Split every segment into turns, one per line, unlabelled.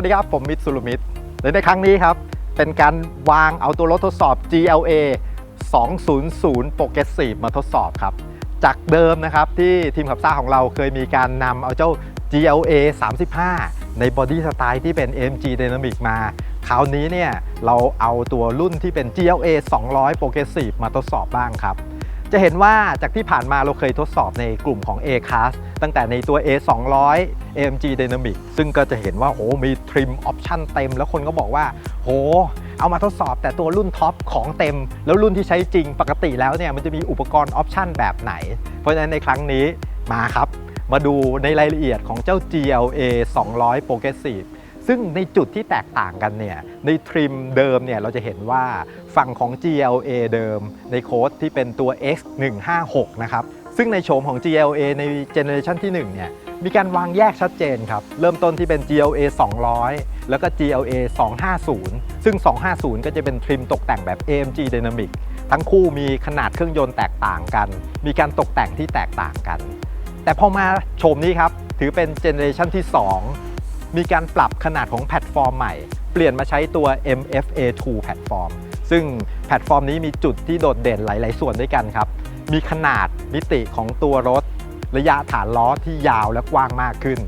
วัสดีครับ ผมมิตรสุรมิตรและในครั้งนี้ครับ เป็นการวางเอาตัวรถทดสอบ GLA 200 Progressive มาทดสอบครับ จากเดิมนะครับที่ทีมขับซ่าของเราเคยมีการนำเอาเจ้า GLA 35 ในบอดี้สไตล์ที่เป็น AMG Dynamic มา คราวนี้เนี่ยเราเอาตัวรุ่นที่เป็น GLA 200 Progressive มาทดสอบบ้างครับ จะเห็นว่าจากที่ผ่านมาเราเคยทดสอบในกลุ่มของ A Class ตั้งแต่ในตัว A 200 AMG Dynamic ซึ่งก็จะเห็นว่าโหมีทริมออปชั่นเต็ม แล้วคนก็บอกว่า โห เอามาทดสอบแต่ตัวรุ่นท็อปของเต็ม แล้วรุ่นที่ใช้จริงปกติแล้วเนี่ยมันจะมีอุปกรณ์ออปชั่นแบบไหน เพราะฉะนั้นในครั้งนี้มาครับ มาดูในรายละเอียดของเจ้า GLA 200 Progressive ซึ่งในจุดที่แตกต่างกันเนี่ยในทริมเดิมเนี่ยเราจะเห็นว่าฝั่งของ GLA เดิมในโค้ดที่เป็นตัว X156 นะครับซึ่งในโฉมของ GLA ในเจเนอเรชันที่1เนี่ยมีการวางแยกชัดเจนครับ เริ่มต้นที่เป็น GLA 200 แล้วก็ GLA 250 ซึ่ง 250 ก็จะเป็นทริมตกแต่งแบบ AMG Dynamic ทั้งคู่มีขนาดเครื่องยนต์แตกต่างกัน มีการตกแต่งที่แตกต่างกัน แต่พอมาโฉมนี้ครับ ถือเป็นเจเนอเรชันที่ 2 มีการปรับขนาดของแพลตฟอร์มใหม่ เปลี่ยนมาใช้ตัว MFA2 แพลตฟอร์ม ซึ่งแพลตฟอร์มนี้มีจุดที่โดดเด่นหลาย ๆ ส่วนด้วยกันครับ มีขนาดมิติของตัวรถ ระยะฐานล้อที่ยาวและกว้างมากขึ้น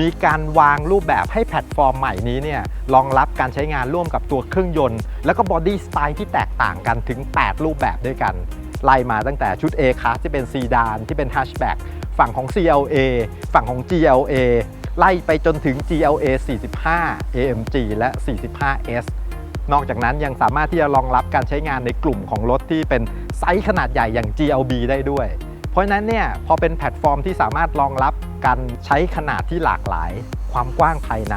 มีการวางรูปแบบให้แพลตฟอร์มใหม่นี้เนี่ยรองรับการใช้งานร่วมกับตัวเครื่องยนต์ แล้วก็บอดี้สไตล์ที่แตกต่างกันถึง 8 รูปแบบด้วยกันไล่มาตั้งแต่ชุด A Class ที่เป็นซีดานที่เป็น Hatchback ฝั่งของ CLA ฝั่งของ GLA ไล่ไปจนถึง GLA 45 AMG และ 45S นอกจากนั้นยังสามารถที่จะรองรับการใช้งานในกลุ่มของรถที่เป็นไซส์ขนาดใหญ่อย่าง GLB ได้ด้วย เพราะนั้นเนี่ยพอเป็นแพลตฟอร์มที่สามารถรองรับการใช้ขนาดที่หลากหลาย ความกว้างภายใน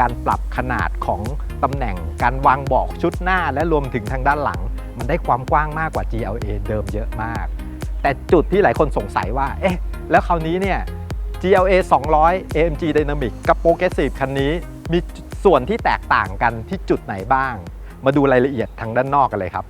การปรับขนาดของตำแหน่ง การวางเบอกชุดหน้าและรวมถึงทางด้านหลัง มันได้ความกว้างมากกว่า GLA เดิมเยอะมาก แต่จุดที่หลายคนสงสัยว่า เอ๊ะ แล้วคราวนี้เนี่ย GLA 200 AMG Dynamic กับ Progressive คันนี้มีส่วนที่แตกต่างกันที่จุดไหนบ้าง มาดูรายละเอียดทางด้านนอกกันเลยครับ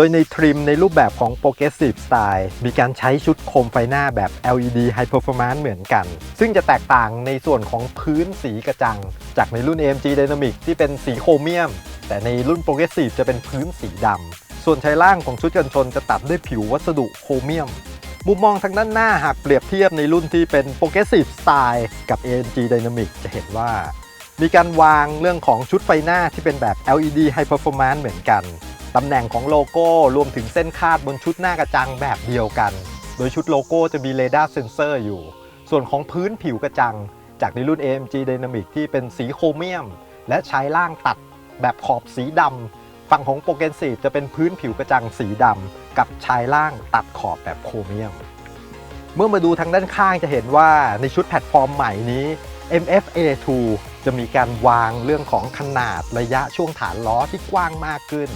ดยในทริมในรูปแบบของ Progressive Style มีการใช้ชุดโคมไฟหน้าแบบ LED High Performance เหมือนกัน ซึ่งจะแตกต่างในส่วนของพื้นสีกระจัง จากในรุ่น AMG Dynamic ที่เป็นสีโครเมียม แต่ในรุ่น Progressive จะเป็นพื้นสีดำ ส่วนชายล่างของชุดกันชนจะตัดด้วยผิววัสดุโครเมียม มุมมองทางด้านหน้าหากเปรียบเทียบในรุ่นที่เป็น Progressive Style กับ AMG Dynamic จะเห็นว่ามีการวางเรื่องของชุดไฟหน้าที่เป็นแบบ LED High Performance เหมือนกัน ตำแหน่งของโลโก้รวมถึงเส้นคาดบนชุดหน้ากระจังแบบเดียวกัน โดยชุดโลโก้จะมีเรดาร์เซนเซอร์อยู่ ส่วนของพื้นผิวกระจัง จากในรุ่น AMG Dynamic ที่เป็นสีโครเมียม และใช้ล่างตัดแบบขอบสีดำฝั่งของ Progressive จะเป็นพื้นผิวกระจังสีดำกับชายล่างตัดขอบแบบโครเมียม เมื่อมาดูทางด้านข้างจะเห็นว่าในชุดแพลตฟอร์มใหม่นี้ MFA2 จะมีการวางเรื่องของขนาดระยะช่วงฐานล้อที่กว้างมากขึ้น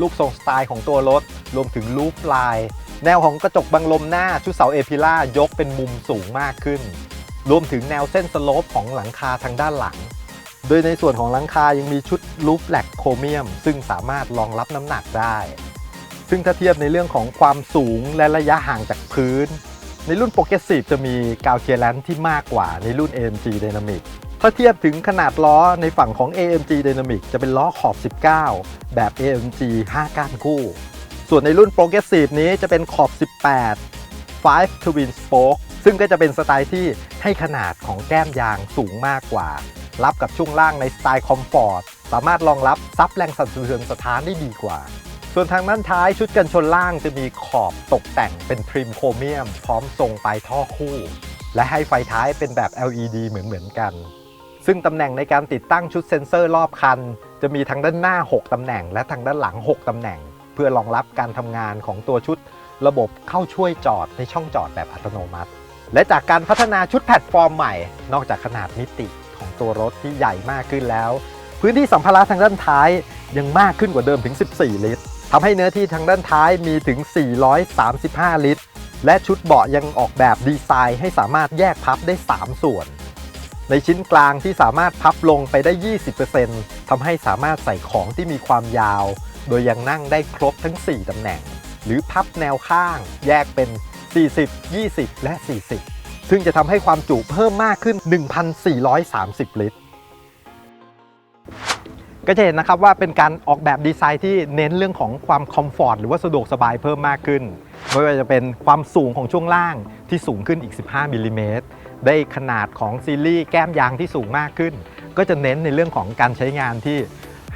รูปทรงสไตล์ของตัวรถ รวมถึงลูปลาย แนวของกระจกบังลมหน้าชุดเสาเอพิล่ายกเป็นมุมสูงมากขึ้น รวมถึงแนวเส้นสโลปของหลังคาทางด้านหลัง โดยในส่วนของหลังคายังมีชุดลูปแหลกโครเมียม ซึ่งสามารถรองรับน้ำหนักได้ ซึ่งถ้าเทียบในเรื่องของความสูงและระยะห่างจากพื้น ในรุ่น Progressive จะมีกาวเคลียร์แลนที่มากกว่าในรุ่น AMG Dynamic ถ้าเทียบถึงขนาดล้อในฝั่งของ AMG Dynamic จะเป็นล้อขอบ 19 แบบ AMG 5 ก้านคู่ ส่วนในรุ่น Progressive นี้จะเป็นขอบ 18 5 Twin Spoke ซึ่งก็จะเป็นสไตล์ที่ให้ขนาดของแก้มยางสูงมากกว่า รับกับช่วงล่างในสไตล์คอมฟอร์ต สามารถรองรับซับแรงสั่นสะเทือนสถานได้ดีกว่า ส่วนทางด้านท้ายชุดกันชนล่างจะมีขอบตกแต่งเป็นทริมโครเมียม พร้อมทรงปลายท่อคู่ และให้ไฟท้ายเป็นแบบ LED เหมือนเหมือนกัน ซึ่งตำแหน่งในการติดตั้งชุดเซ็นเซอร์รอบคัน จะมีทางด้านหน้า 6 ตำแหน่ง และทางด้านหลัง 6 ตำแหน่ง เพื่อรองรับการทำงานของตัวชุด ระบบเข้าช่วยจอดในช่องจอดแบบอัตโนมัติ และจากการพัฒนาชุดแพลตฟอร์มใหม่ นอกจากขนาดมิติของตัวรถที่ใหญ่มากขึ้นแล้ว พื้นที่สัมภาระทางด้านท้ายยังมากขึ้นกว่าเดิมถึง 14 ลิตรทำให้เนื้อที่ทางด้านท้ายมีถึง 435 ลิตร และชุดเบาะยังออกแบบดีไซน์ให้สามารถแยกพับได้ 3 ส่วน ในชิ้นกลางที่สามารถพับลงไปได้ 20%ทำให้สามารถใส่ของที่มีความยาว โดยยังนั่งได้ครบทั้ง 4ตำแหน่ง หรือพับแนวข้าง แยกเป็น 40 20 และ 40 ซึ่งจะทำให้ความจุเพิ่มมากขึ้น 1,430 ลิตร ก็จะเห็นนะครับว่าเป็นการออกแบบดีไซน์ที่เน้นเรื่องของความคอมฟอร์ตหรือว่าสะดวกสบายเพิ่มมากขึ้น ไม่ว่าจะเป็นความสูงของช่วงล่างที่สูงขึ้นอีก 15มิลลิเมตร ได้ขนาดของซีรีส์แก้มยางที่สูงมากขึ้น ก็จะเน้นในเรื่องของการใช้งานที่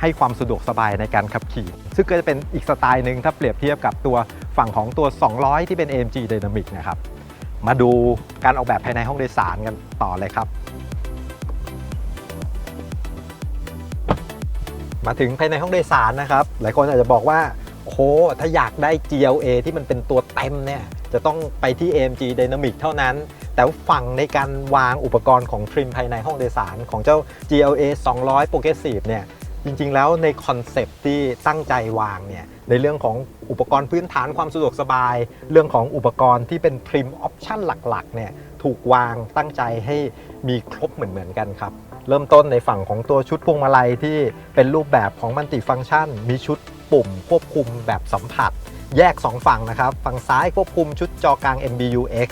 ให้ความสะดวกสบายในการขับขี่ ซึ่งก็จะเป็นอีกสไตล์หนึ่งถ้าเปรียบเทียบกับตัวฝั่งของตัว 200 ที่เป็น AMG Dynamic นะครับ มาดูการออกแบบภายในห้องโดยสารกันต่อเลยครับ มาถึงภายในห้องโดยสารนะครับ หลายคนอาจจะบอกว่าโอ้ถ้าอยากได้ GLA ที่มันเป็นตัวเต็มเนี่ย จะต้องไปที่ AMG Dynamic เท่านั้น แต่ฝั่งในการวางอุปกรณ์ของทริมภายในห้องโดยสารของเจ้า GLA 200 Progressive เนี่ยจริงๆ แล้วในคอนเซปต์ที่ตั้งใจวางเนี่ยในเรื่องของอุปกรณ์พื้นฐานความสะดวกสบาย เรื่องของอุปกรณ์ที่เป็นทริมออปชั่นหลักๆเนี่ยถูกวางตั้งใจให้มีครบเหมือนๆกันครับ เริ่มต้นในฝั่งของตัวชุดพวงมาลัยที่เป็นรูปแบบของมัลติฟังก์ชัน มีชุดปุ่มควบคุมแบบสัมผัส แยก 2 ฝั่งนะครับ ฝั่งซ้ายควบคุมชุดจอกลาง MBUX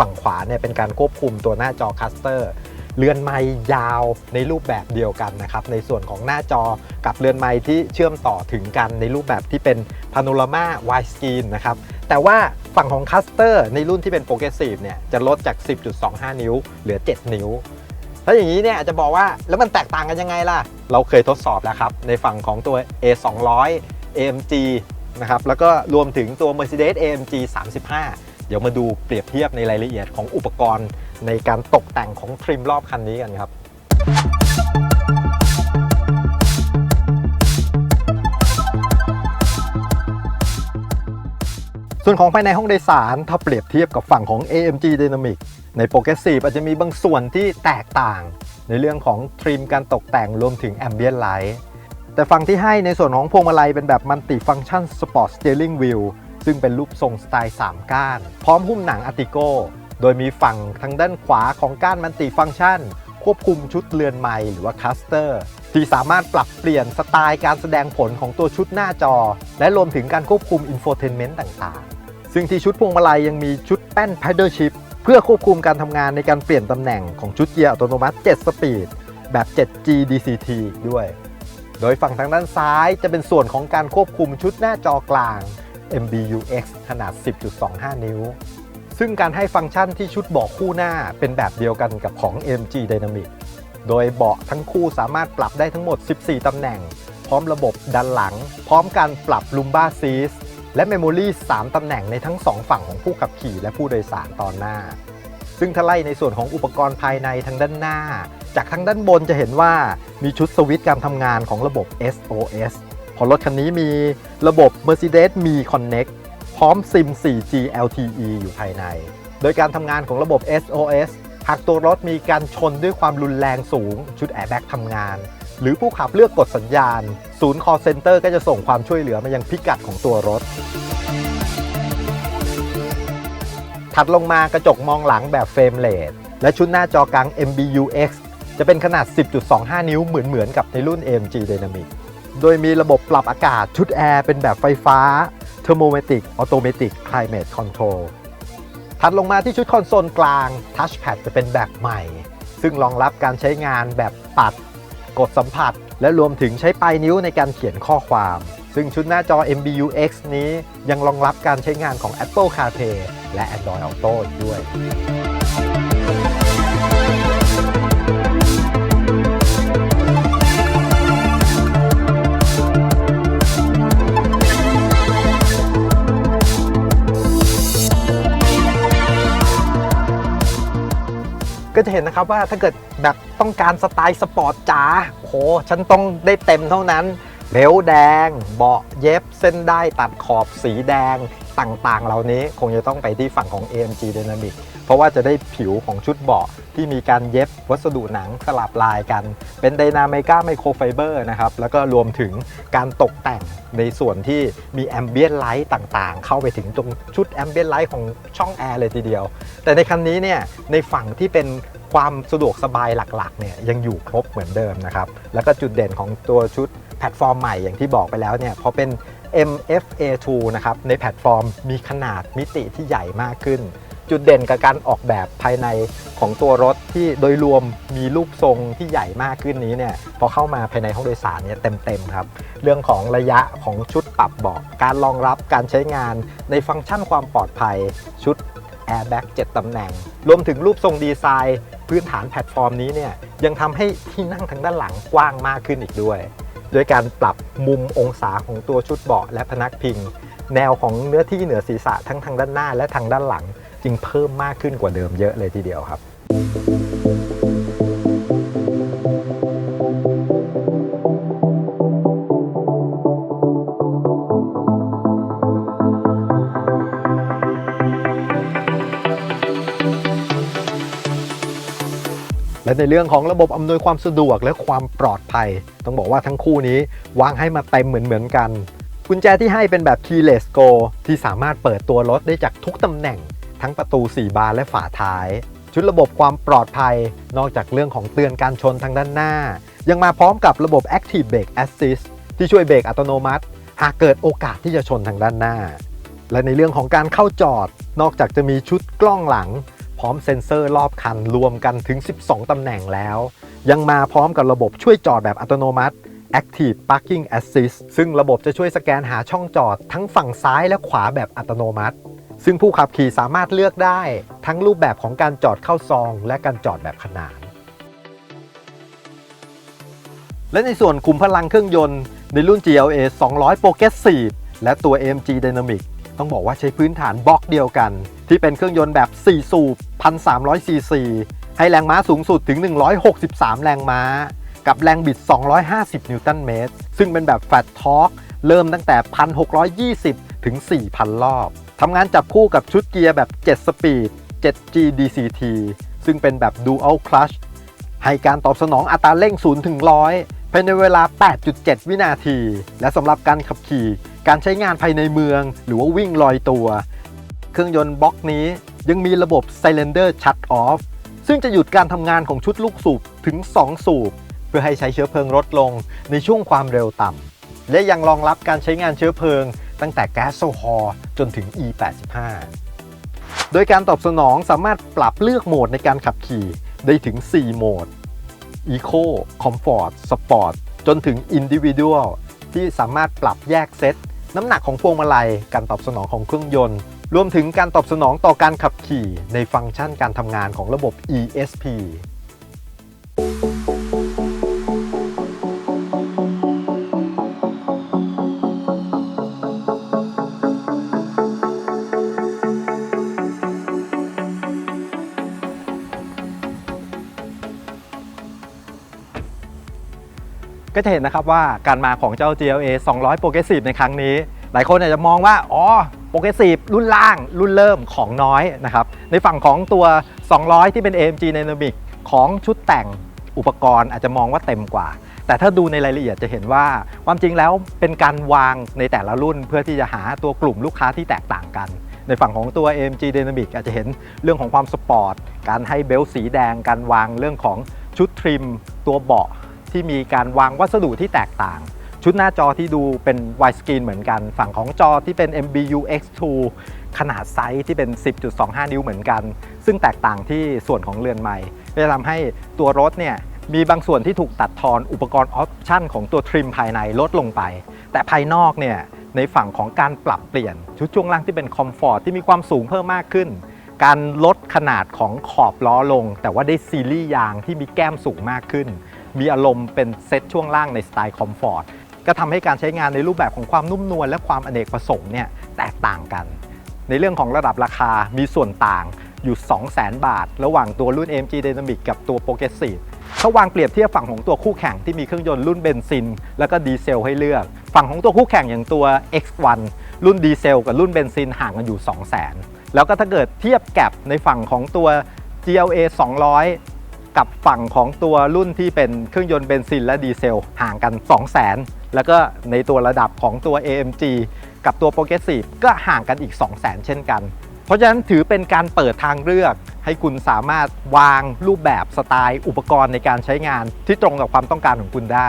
ฝั่งขวาเนี่ยเป็นการควบคุมตัวหน้าจอคัสเตอร์เรือนไม้ยาวในรูปแบบเดียวกันนะครับในส่วนของหน้าจอกับเรือนไม้ที่เชื่อมต่อถึงกันในรูปแบบที่เป็นพาโนรามาไวสกรีนนะครับแต่ว่าฝั่งของคัสเตอร์ในรุ่นที่เป็นโปรเกรสซีฟเนี่ยจะลดจาก 10.25 นิ้ว เหลือ 7 นิ้วถ้าอย่างนี้เนี่ยอาจจะบอกว่าแล้วมันแตกต่างกันยังไงล่ะ เราเคยทดสอบแล้วครับในฝั่งของตัว A200 AMG นะครับแล้วก็รวมถึงตัว Mercedes AMG 35 เดี๋ยวมาดูเปรียบเทียบในรายละเอียดของอุปกรณ์ในการตกแต่งของทริมรอบคันนี้กันครับส่วนของภายในห้องโดยสารถ้าเปรียบเทียบกับฝั่งของ AMG Dynamic ใน Progressive อาจจะมีบางส่วนที่แตกต่าง ในเรื่องของทริมการตกแต่งรวมถึง Ambient Light แต่ฝั่งที่ให้ในส่วนของพวงมาลัยเป็นแบบมัลติฟัง c t ชัน Sport Steering Wheel ซึ่งเป็นรูปทรงสไตล์ 3 ก้าน พร้อมหุ้มหนังอาร์ติโก โดยมีฝั่งทางด้านขวาของก้านมัลติฟัง c t ชัน ควบคุมชุดเรือนไม้หรือว่าคัสเตอร์ ที่สามารถปรับเปลี่ยนสไตล์การแสดงผลของตัวชุดหน้าจอ และรวมถึงการควบคุมอินโฟเทนเมนต์ต่างๆ ซึ่งที่ชุดพวงมาลัยยังมีชุดแป้น Paddle Shift เพื่อควบคุมการทำงานในการเปลี่ยนตำแหน่งของชุดเกียร์อัตโนมัติ 7 สปีด แบบ 7G DCT ด้วย โดยฝั่งทางด้านซ้ายจะเป็นส่วนของการควบคุมชุดหน้าจอกลาง MBUX ขนาด 10.25 นิ้ว ซึ่งการให้ฟังก์ชันที่ชุดเบาะคู่หน้าเป็นแบบเดียวกันกับของ MG Dynamic โดยเบาะทั้งคู่สามารถปรับได้ทั้งหมด 14 ตำแหน่ง พร้อมระบบดันหลัง พร้อมการปรับ Lumbar Seat และ Memory 3ตำแหน่งในทั้ง 2 ฝั่งของผู้ขับขี่และผู้โดยสารตอนหน้า ซึ่งถ้าไล่ในส่วนของอุปกรณ์ภายในทางด้านหน้า จากทางด้านบนจะเห็นว่ามีชุดสวิตช์การทำงานของระบบ SOS พอรถคันนี้มีระบบ Mercedes Me Connect พร้อมซิม 4G LTE อยู่ภายใน โดยการทำงานของระบบ SOS หากตัวรถมีการชนด้วยความรุนแรงสูง ชุดแอร์แบ็กทำงาน หรือผู้ขับเลือกกดสัญญาณ ศูนย์ call center ก็จะส่งความช่วยเหลือมายังพิกัดของตัวรถ ถัดลงมากระจกมองหลังแบบเฟรมเลสและชุดหน้าจอกลาง MBUX จะเป็นขนาด 10.25 นิ้วเหมือนเหมือนกับในรุ่น AMG Dynamic โดยมีระบบปรับอากาศชุดแอร์เป็นแบบไฟฟ้า Thermomatic Automatic Climate Control ถัดลงมาที่ชุดคอนโซลกลาง Touchpad จะเป็นแบบใหม่ ซึ่งรองรับการใช้งานแบบปัด กดสัมผัส และรวมถึงใช้ปลายนิ้วในการเขียนข้อความ ซึ่งชุดหน้าจอ MBUX นี้ยังรองรับการใช้งานของ Apple CarPlay และ Android Auto อีกด้วย ก็จะเห็นนะครับว่าถ้าเกิดแบบต้องการสไตล์สปอร์ตจ๋าโอ้โหฉันต้องได้เต็มเท่านั้นเบลต์แดง เบาะเย็บเส้นได้ตัดขอบสีแดงต่างๆ เหล่านี้คงจะต้องไปที่ฝั่งของ AMG Dynamic ราะว่าจะได้ผิวของชุดเบาะที่มีการเย็บวัสดุหนังสลับลายกัน เป็นไดนามิก้าไมโครไฟเบอร์นะครับ แล้วก็รวมถึงการตกแต่งในส่วนที่มีแอมเบียนไลท์ต่างๆ เข้าไปถึงตรงชุดแอมเบียนไลท์ของช่องแอร์เลยทีเดียว แต่ในคันนี้เนี่ยในฝั่งที่เป็นความสะดวกสบายหลักๆเนี่ยยังอยู่ครบเหมือนเดิมนะครับ แล้วก็จุดเด่นของตัวชุดแพลตฟอร์มใหม่อย่างที่บอกไปแล้วเนี่ยพอเป็น MFA2 นะครับ ในแพลตฟอร์มมีขนาดมิติที่ใหญ่มากขึ้น จุดเด่นกับการออกแบบภายในของตัวรถที่โดยรวมมีรูปทรงที่ใหญ่มากขึ้นนี้เนี่ยพอเข้ามาภายในห้องโดยสารเนี่ยเต็มๆครับ เรื่องของระยะของชุดปรับเบาะการรองรับการใช้งานในฟังก์ชันความปลอดภัยชุด Airbag 7ตำแหน่ง รวมถึงรูปทรงดีไซน์ พื้นฐานแพลตฟอร์มนี้เนี่ยยังทำให้ที่นั่งทางด้านหลังกว้างมากขึ้นอีกด้วย โดยการปรับมุมองศาของตัวชุดเบาะและพนักพิง แนวของเนื้อที่เหนือศีรษะทั้งทางด้านหน้าและทางด้านหลัง จึงเพิ่มมากขึ้นกว่าเดิมเยอะเลยทีเดียวครับ และในเรื่องของระบบอำนวยความสะดวกและความปลอดภัย ต้องบอกว่าทั้งคู่นี้วางให้มาเต็มเหมือนเหมือนกันกุญแจที่ให้เป็นแบบ keyless go ที่สามารถเปิดตัวรถได้จากทุกตำแหน่ง ทั้งประตู 4 บานและฝาท้าย ชุดระบบความปลอดภัย นอกจากเรื่องของเตือนการชนทางด้านหน้า ยังมาพร้อมกับระบบ active brake assist ที่ช่วยเบรกอัตโนมัติ หากเกิดโอกาสที่จะชนทางด้านหน้า และในเรื่องของการเข้าจอด นอกจากจะมีชุดกล้องหลัง พร้อมเซ็นเซอร์รอบคันรวมกันถึง 12 ตำแหน่งแล้ว ยังมาพร้อมกับระบบช่วยจอดแบบอัตโนมัติ Active Parking Assist ซึ่งระบบจะช่วยสแกนหาช่องจอดทั้งฝั่งซ้ายและขวาแบบอัตโนมัติ ซึ่งผู้ขับขี่สามารถเลือกได้ทั้งรูปแบบของการจอดเข้าซอง และการจอดแบบขนาน และในส่วนคุมพลังเครื่องยนต์ในรุ่น GLA 200 Progressive และตัว AMG Dynamic ต้องบอกว่าใช้พื้นฐานบล็อกเดียวกัน ที่เป็นเครื่องยนต์แบบ 4 สูบ 1,300 ซีซี ให้แรงม้าสูงสุดถึง 163 แรงม้า กับแรงบิด 250 นิวตันเมตร ซึ่งเป็นแบบ Fat Torque เริ่มตั้งแต่ 1,620 ถึง 4,000 รอบ ทำงานจับคู่กับชุดเกียร์แบบ 7 สปีด 7G DCT ซึ่งเป็นแบบ Dual Clutch ให้การตอบสนองอัตราเร่ง 0 ถึง 100ภายในเวลา 8.7 วินาที และสำหรับการขับขี่ การใช้งานภายในเมือง หรือว่าวิ่งลอยตัว เครื่องยนต์บล็อกนี้ยังมีระบบ Cylinder Shut Off ซึ่งจะหยุดการทำงานของชุดลูกสูบถึง 2 สูบ เพื่อให้ใช้เชื้อเพลิงลดลงในช่วงความเร็วต่ำและยังรองรับการใช้งานเชื้อเพลิง ตั้งแต่แก๊สโซฮอล์จนถึง E85 โดยการตอบสนองสามารถปรับเลือกโหมดในการขับขี่ได้ถึง 4 โหมด Eco Comfort Sport จนถึง Individual ที่สามารถปรับแยกเซตน้ำหนักของพวงมาลัย การตอบสนองของเครื่องยนต์ รวมถึงการตอบสนองต่อการขับขี่ในฟังก์ชันการทำงานของระบบ ESP ก็จะเห็นนะครับว่าการมาของเจ้า GLA 200 Progressive ในครั้งนี้ หลายคนอาจจะมองว่า อ๋อ Progressive รุ่นล่าง รุ่นเริ่มของน้อยนะครับ ในฝั่งของตัว 200 ที่เป็น AMG Dynamic ของชุดแต่งอุปกรณ์อาจจะมองว่าเต็มกว่า แต่ถ้าดูในรายละเอียดจะเห็นว่า ความจริงแล้วเป็นการวางในแต่ละรุ่น เพื่อที่จะหาตัวกลุ่มลูกค้าที่แตกต่างกันในฝั่งของตัว AMG Dynamic อาจจะเห็นเรื่องของความสปอร์ต การให้เบลต์สีแดง การวางเรื่องของชุดทริม ตัวเบาะ ที่มีการวางวัสดุที่แตกต่าง ชุดหน้าจอที่ดูเป็น wide screen เหมือนกัน ฝั่งของจอที่เป็น MBU X2 ขนาดไซส์ที่เป็น 10.25 นิ้วเหมือนกัน ซึ่งแตกต่างที่ส่วนของเรือนใหม่จะทำให้ตัวรถเนี่ยมีบางส่วนที่ถูกตัดทอนอุปกรณ์ออปชั่นของตัวทริมภายในลดลงไป แต่ภายนอกเนี่ยในฝั่งของการปรับเปลี่ยน ชุดช่วงล่างที่เป็นคอมฟอร์ตที่มีความสูงเพิ่มมากขึ้น การลดขนาดของขอบล้อลง แต่ว่าได้ซีรีส์ยางที่มีแก้มสูงมากขึ้น มีอารมณ์เป็นเซตช่วงล่างในสไตล์คอมฟอร์ตก็ทำให้การใช้งานในรูปแบบของความนุ่มนวลและความอเนกประสงค์เนี่ยแตกต่างกัน ในเรื่องของระดับราคามีส่วนต่างอยู่ 200,000 บาท ระหว่างตัวรุ่น AMG Dynamic กับตัว Progressive ถ้าวางเปรียบเทียบฝั่งของตัวคู่แข่งที่มีเครื่องยนต์รุ่นเบนซิน แล้วก็ดีเซลให้เลือก ฝั่งของตัวคู่แข่งอย่างตัว X1 รุ่นดีเซลกับรุ่นเบนซินห่างกันอยู่ 200,000 แล้วก็ถ้าเกิดเทียบแกลบในฝั่งของตัว GLA 200 กับฝั่งของตัวรุ่นที่เป็นเครื่องยนต์เบนซินและดีเซล ห่างกัน 200,000แล้วก็ในตัวระดับของตัว AMG กับตัว Progressive ก็ห่างกันอีก 200,000เช่นกัน เพราะฉะนั้นถือเป็นการเปิดทางเลือก ให้คุณสามารถวางรูปแบบสไตล์ อุปกรณ์ในการใช้งานที่ตรงกับความต้องการของคุณได้